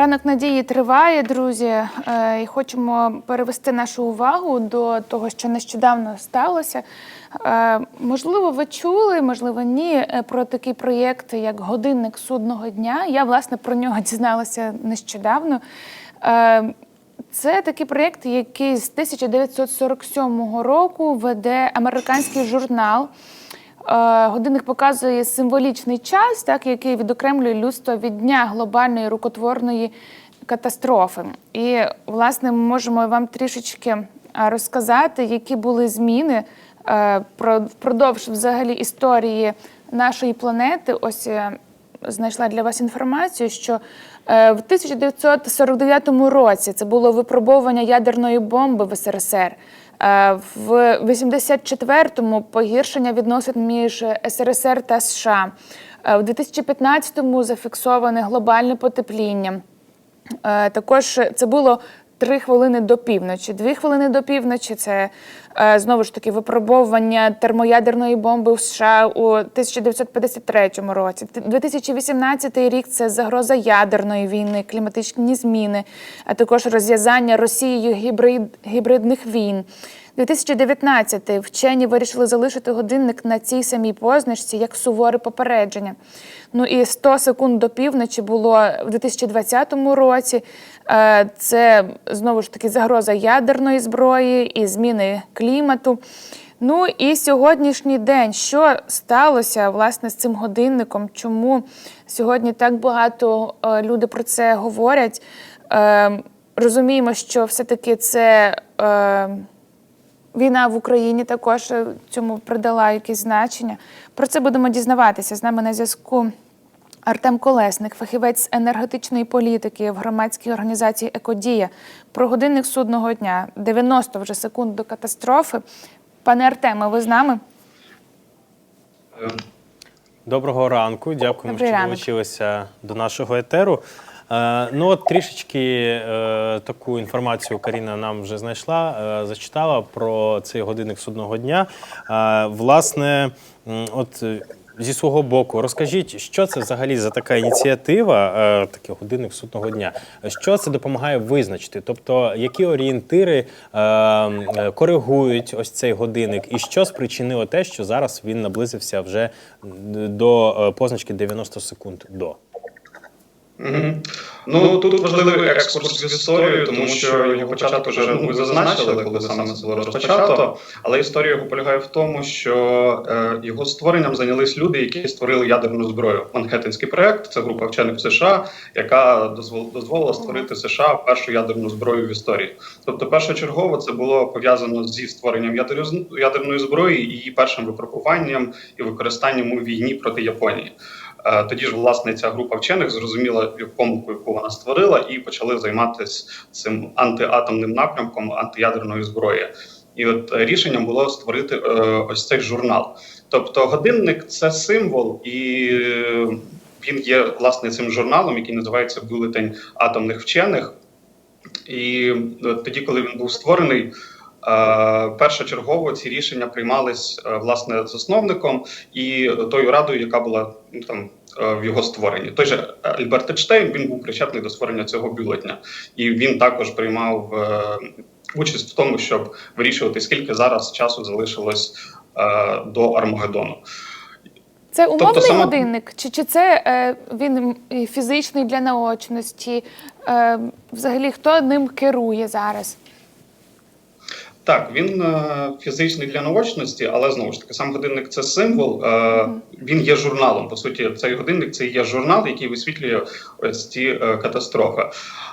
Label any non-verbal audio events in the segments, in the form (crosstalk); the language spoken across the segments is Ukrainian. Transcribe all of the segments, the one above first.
Ранок надії триває, друзі, е, і хочемо перевести нашу увагу до того, що нещодавно сталося. Е, Можливо, ви чули, можливо, ні, е, про такий проєкт, як годинник судного дня. Я власне про нього (laughs) дізналася нещодавно. Це такий проєкт, який з 1947 року веде американський журнал. Е, Годинник показує символічний час, так, який відокремлює людство від дня глобальної рукотворної катастрофи. І, власне, ми можемо вам трішечки е, розказати, які були зміни е, про- впродовж взагалі історії нашої планети. Ось знайшла для вас інформацію, що в 1949 році це було випробовування ядерної бомби в СРСР. Е, В 84-му погіршення відносин між СРСР та США. Е, В 2015-му зафіксоване глобальне потепління. Е, Також це було три хвилини до півночі. Дві хвилини до півночі це е, знову ж таки випробовування термоядерної бомби в США у 1953 році. Т- 2018 рік це загроза ядерної війни, кліматичні зміни, а також розв'язання Росією гібрид, гібридних війн. 2019 вчені вирішили залишити годинник на цій самій позначці як суворе попередження. Ну і 100 секунд до півночі було в 2020 році. Е, Це знову ж таки загроза ядерної зброї і зміни клімату. Ну і сьогоднішній день, що сталося власне з цим годинником? Чому сьогодні так багато е, люди про це говорять? Е, Розуміємо, що все-таки це. е, Війна в Україні також е, цьому придала якесь значення. Про це будемо дізнаватися. З нами на зв'язку Артем Колесник, фахівець енергетичної політики в громадській організації Екодія. Про годинник судного дня 90 вже секунд до катастрофи. Пане Артеме, ви з нами? Доброго ранку, дякуємо, Добрий що долучилися до нашого етеру. Е, ну от трішечки е, таку інформацію Каріна нам вже знайшла, е, зачитала про цей годинник судного дня. Власне, от. Зі свого боку, розкажіть, що це взагалі за така ініціатива, такий годинник судного дня? Що це допомагає визначити? Тобто, які орієнтири коригують ось цей годинник, і що спричинило те, що зараз він наблизився вже до позначки 90 секунд до? Мгм. Ну тут важливий екскурс в історію, тому що його початок вже ну, ви зазначили, коли саме це було розпочато. Але історія його полягає в тому, що е, його створенням зайнялись люди, які створили ядерну зброю. Манхеттенський проект це група вчених в США, яка дозвол- дозволила створити США першу ядерну зброю в історії. Тобто, першочергово це було пов'язано зі створенням ядерної зброї і її першим випробуванням і використанням у війні проти Японії. Е, Тоді ж власне ця група вчених зрозуміла помилку, яку вона створила, і почали займатися цим антиатомним напрямком антиядерної зброї. І от е, рішенням було створити е, ось цей журнал. Тобто, годинник це символ, і він є власне цим журналом, який називається Бюлетень атомних вчених. І тоді, коли він був створений, першочергово ці рішення приймались е, власне засновником і тою радою, яка була ну, там е, в його створенні. Той же Альберт Ейнштейн, він був причетний до створення цього бюлетня, і він також приймав е, участь в тому, щоб вирішувати, скільки зараз часу залишилось е, до Армагеддону. Це умовний сама- годинник? Чи, чи це е, він фізичний для наочності? Е, взагалі, хто ним керує зараз? Так, він е, фізичний для наочності, але знову ж таки, сам годинник це символ. Е, він є журналом. По суті, цей годинник це є журнал, який висвітлює ось ці е, катастрофи.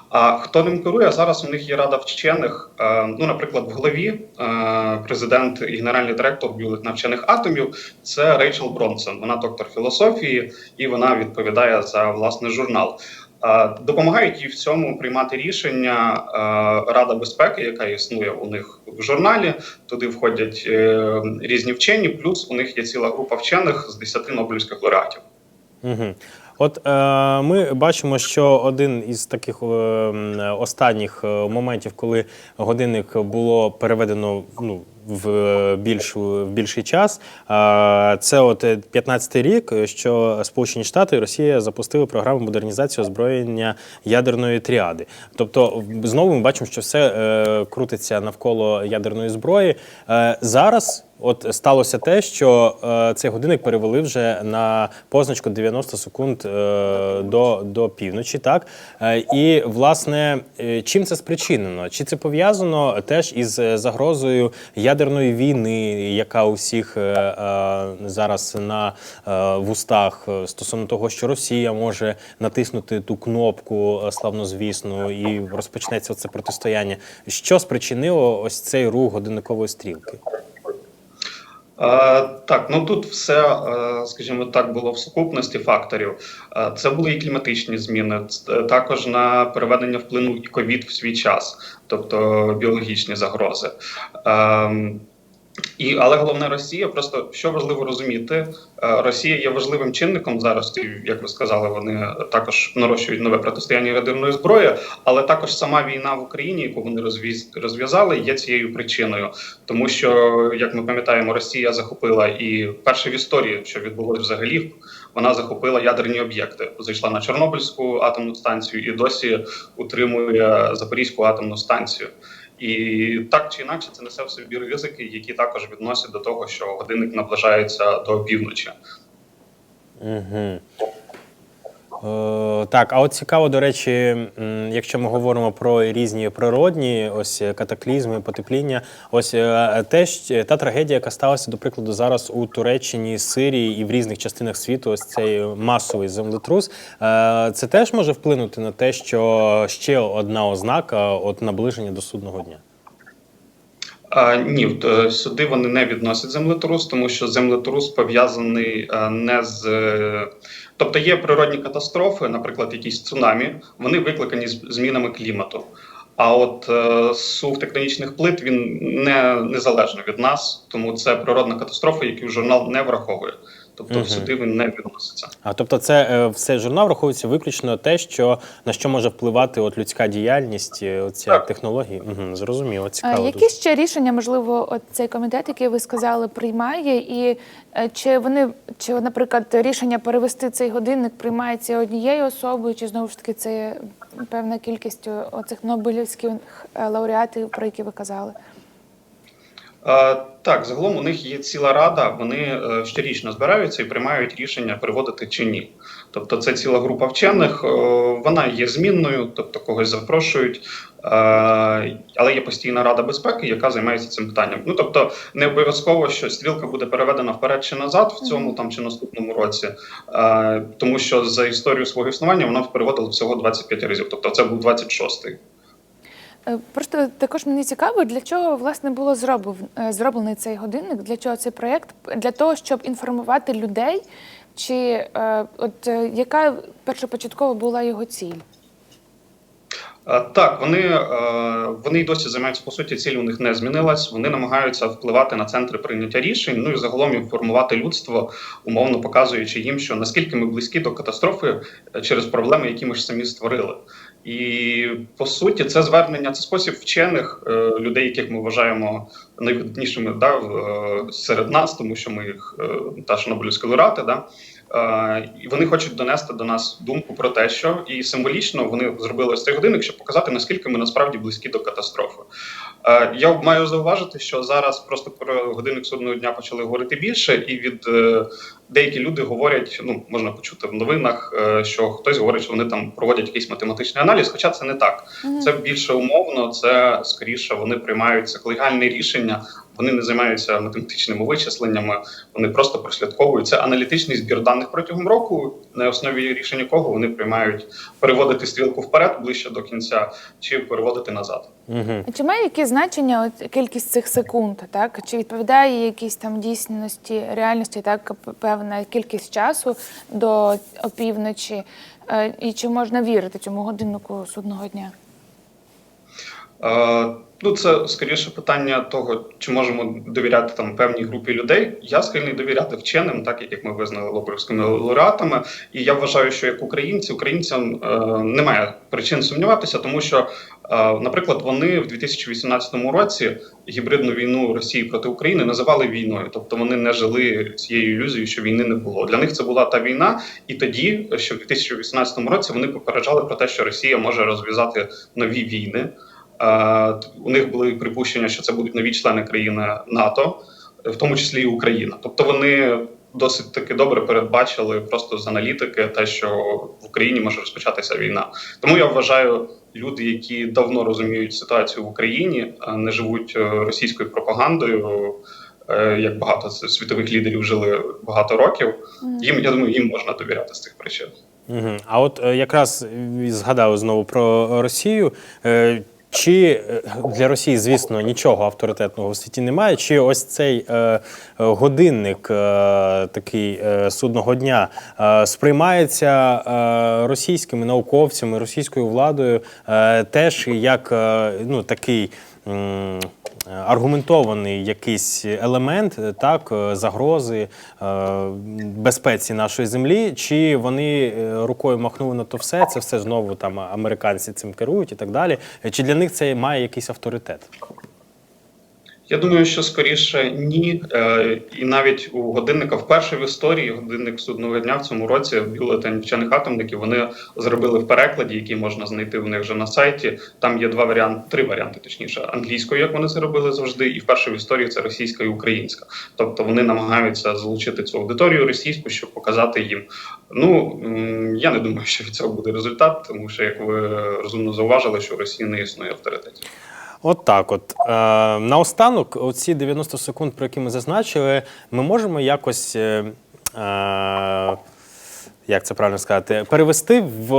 А хто ним керує? Зараз у них є рада вчених. Е, ну, наприклад, в голові е, президент і генеральний директор бюлетня вчених атомів це Рейчел Бронсон. Вона доктор філософії і вона відповідає за власне журнал. Е, Допомагають їй в цьому приймати рішення е, Рада безпеки, яка існує у них в журналі. Туди входять е, різні вчені, плюс у них є ціла група вчених з 10 нобелівських лауреатів. Угу. От е, ми бачимо, що один із таких е, останніх моментів, коли годинник було переведено ну, в, більшу, в більший час. Е, Це от 15-й рік, що Сполучені Штати і Росія запустили програму модернізації озброєння ядерної тріади. Тобто, знову ми бачимо, що все е, крутиться навколо ядерної зброї. Е, Зараз. От сталося те, що е, цей годинник перевели вже на позначку 90 секунд е, до, до півночі. Так е, і власне, е, чим це спричинено? Чи це пов'язано теж із е, загрозою ядерної війни, яка у всіх е, е, зараз на е, вустах е, стосовно того, що Росія може натиснути ту кнопку е, славнозвісну і розпочнеться це протистояння? Що спричинило ось цей рух годинникової стрілки? Е, Так, ну тут все, е, скажімо так, було в сукупності факторів. Е, Це були і кліматичні зміни, також на переведення вплинув і ковід в свій час, тобто біологічні загрози. І, але головне Росія, просто що важливо розуміти, е, Росія є важливим чинником зараз, і, як ви сказали, вони також нарощують нове протистояння ядерної зброї, але також сама війна в Україні, яку вони розв'язали, є цією причиною. Тому що, як ми пам'ятаємо, Росія захопила і перше в історії, що відбулося взагалі, вона захопила ядерні об'єкти. Зайшла на Чорнобильську атомну станцію і досі утримує Запорізьку атомну станцію. І так чи інакше це несе в собі ризики, які також відносять до того, що годинник наближається до півночі. Угу. Е, так, а от цікаво, до речі, якщо ми говоримо про різні природні ось е, катаклізми, потепління, ось е, те, ж- та трагедія, яка сталася, до прикладу, зараз у Туреччині, Сирії і в різних частинах світу, ось цей масовий землетрус, е, це теж може вплинути на те, що ще одна ознака от наближення до судного дня. Ні, е, сюди вони не відносять землетрус, тому що землетрус пов'язаний е, не з. е, Тобто є природні катастрофи, наприклад, якісь цунамі, вони викликані змінами клімату. А от сув тектонічних плит він не незалежно від нас, тому це природна катастрофа, яку журнал не враховує. Тобто Мгм. сюди він не відноситься. А тобто, це е, все журнал враховується виключно те, що на що може впливати от людська діяльність, е, оця Так. технології. Угу, зрозуміло, А цікаво. які дуже. ще рішення, можливо, от цей комітет, який ви сказали, приймає, і е, чи вони, чи, наприклад, рішення перевести цей годинник приймається однією особою, чи знову ж таки це певна кількість оцих нобелівських лауреатів, про які ви казали? Так, загалом у них є ціла рада. Вони е, щорічно збираються і приймають рішення переводити чи ні. Тобто, це ціла група вчених. е, Вона є змінною, тобто когось запрошують, е, але є постійна рада безпеки, яка займається цим питанням. Ну тобто, не обов'язково, що стрілка буде переведена вперед чи назад в цьому там чи наступному році, тому що за історію свого існування вона переводила всього 25 разів. Тобто, це був 26-й. Е, Просто також мені цікаво, для чого власне було зробив, е, зроблений цей годинник, для чого цей проєкт? Для того, щоб інформувати людей, чи е, от яка першопочатково була його ціль? Так, вони, вони й досі займаються по суті, ціль у них не змінилась. Вони намагаються впливати на центри прийняття рішень, ну і загалом інформувати людство, умовно показуючи їм, що наскільки ми близькі до катастрофи через проблеми, які ми ж самі створили. І по суті, це звернення, це спосіб вчених е, людей, яких ми вважаємо найвидатнішими да, е, серед нас, тому що ми їх е, та ж Нобелівські лауреати, да. І вони хочуть донести до нас думку про те, що і символічно вони зробили ось цей годинник, щоб показати, наскільки ми насправді близькі до катастрофи. Я маю зауважити, що зараз просто про годинник судного дня почали говорити більше, і від деякі люди говорять, ну можна почути в новинах, е, що хтось говорить, що вони там проводять якийсь математичний аналіз, хоча це не так. Це більше умовно, це скоріше вони приймають це колегальне рішення. Вони не займаються математичними вичисленнями, вони просто прослідковують це аналітичний збір даних протягом року, на основі рішення кого вони приймають переводити стрілку вперед ближче до кінця, чи переводити назад. Угу. Чи має якесь значення от кількість цих секунд, так? Чи відповідає якійсь там дійсності, реальності, так, п- певна кількість часу до опівночі? Е, І чи можна вірити цьому годиннику судного дня? Ну, це скоріше питання того, чи можемо довіряти там певній групі людей. Я схильний довіряти вченим, так як ми визнали лоберівськими лауреатами. І я вважаю, що як українці, українцям е, немає причин сумніватися, тому що Е, Наприклад, вони в 2018 році гібридну війну Росії проти України називали війною, тобто вони не жили цією ілюзією, що війни не було. Для них це була та війна, і тоді, ще в 2018 році, вони попереджали про те, що Росія може розв'язати нові війни. Е, У них були припущення, що це будуть нові члени країни НАТО, в тому числі і Україна. Тобто вони досить таки добре передбачили просто з аналітики те, що в Україні може розпочатися війна. Тому я вважаю, люди, які давно розуміють ситуацію в Україні, не живуть е, російською пропагандою. е, Як багато світових лідерів жили багато років, їм я думаю, їм можна довіряти з цих причин. А от якраз згадав знову про Росію. Чи е, для Росії, звісно, нічого авторитетного в світі немає? Чи ось цей е, годинник, е, такий е, судного дня, е, сприймається е, російськими науковцями, російською владою е, теж як е, ну, такий. М, Аргументований якийсь елемент, е, так, е, загрози е, безпеці нашої землі, чи вони е, рукою махнули на то все, це все знову там американці цим керують і так далі. Е, Чи для них це має якийсь авторитет? Я думаю, що скоріше ні. Е, і навіть у годинника вперше в історії годинник судного дня в цьому році бюлетень вчених атомників вони зробили в перекладі, який можна знайти у них вже на сайті. Там є два варіанти, три варіанти, точніше, англійською, як вони це робили завжди, і вперше в історії це російська і українська. Тобто вони намагаються залучити цю аудиторію російську, щоб показати їм. Ну я не думаю, що від цього буде результат, тому що як ви розумно зауважили, що в Росії не існує авторитетів. От так от. Е, наостанок, оці 90 секунд, про які ми зазначили, ми можемо якось. Е, е, як це правильно сказати, перевести в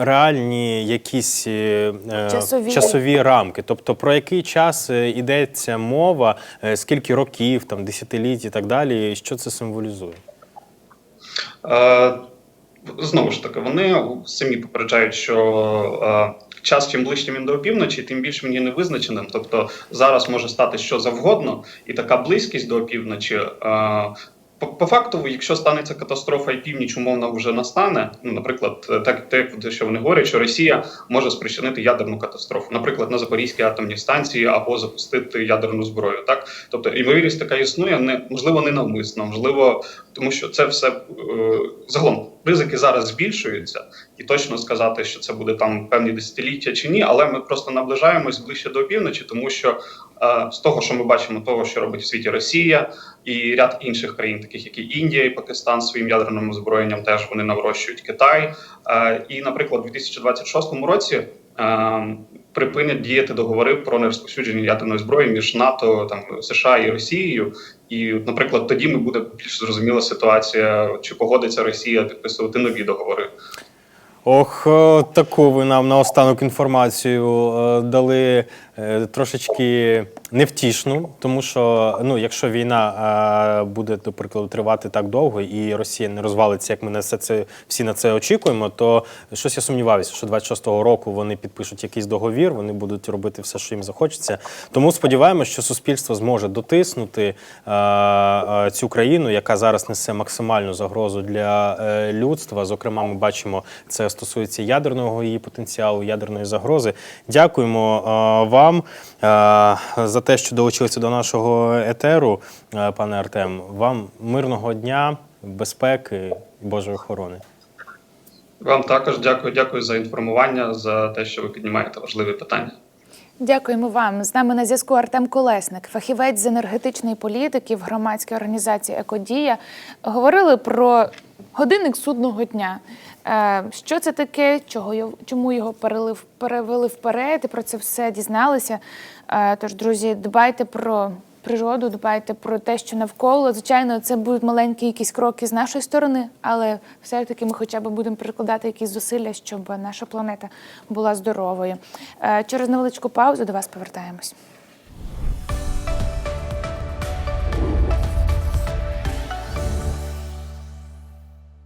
реальні якісь е, Часові. часові рамки. Тобто про який час е, йдеться мова, е, скільки років, там, десятиліть і так далі, і що це символізує? Е, Знову ж таки, вони самі попереджають, що е, час чим ближче він до опівночі, тим більше він є невизначеним. Тобто зараз може стати що завгодно, і така близькість до опівночі. По, по факту, якщо станеться катастрофа і північ умовно вже настане, ну наприклад, так, так що вони говорять, що Росія може спричинити ядерну катастрофу, наприклад, на Запорізькій атомній станції або запустити ядерну зброю. Так, тобто ймовірність така існує, не можливо, не навмисно, можливо, тому що це все е, загалом ризики зараз збільшуються, і точно сказати, що це буде там певні десятиліття чи ні, але ми просто наближаємось ближче до півночі, тому що з того, що ми бачимо, того, що робить в світі Росія і ряд інших країн, таких як і Індія і Пакистан, своїм ядерним озброєнням, теж вони наврощують Китай. Е, і, наприклад, у 2026 році. е, Припинять діяти договори про нерозповсюдження ядерної зброї між НАТО, там США і Росією. І, наприклад, тоді ми буде більш зрозуміла ситуація, чи погодиться Росія підписувати нові договори. Ох, е, таку ви нам наостанок інформацію е, дали е, трошечки невтішну, тому що ну, якщо війна е, буде, до прикладу, тривати так довго і Росія не розвалиться, як ми на це всі на це очікуємо, то щось я сумніваюся, що 26-го року вони підпишуть якийсь договір, вони будуть робити все, що їм захочеться. Тому сподіваємося, що суспільство зможе дотиснути е, е, цю країну, яка зараз несе максимальну загрозу для е, людства. Зокрема, ми бачимо, це стосується ядерного її потенціалу, ядерної загрози. Дякуємо е, вам е, за те, що долучилися до нашого етеру, е, пане Артем. Вам мирного дня, безпеки і Божої охорони. Вам також дякую, дякую за інформування, за те, що ви піднімаєте важливі питання. Дякуємо вам. З нами на зв'язку Артем Колесник, фахівець з енергетичної політики в громадській організації Екодія. Говорили про годинник судного дня. Е, Що це таке? Чого чому його перелив, перевели вперед? Про це все дізналися. Е, Тож, друзі, дбайте про природу, дбайте про те, що навколо. Звичайно, це будуть маленькі якісь кроки з нашої сторони, але все-таки ми хоча б будемо прикладати якісь зусилля, щоб наша планета була здоровою. Е, Через невеличку паузу до вас повертаємось.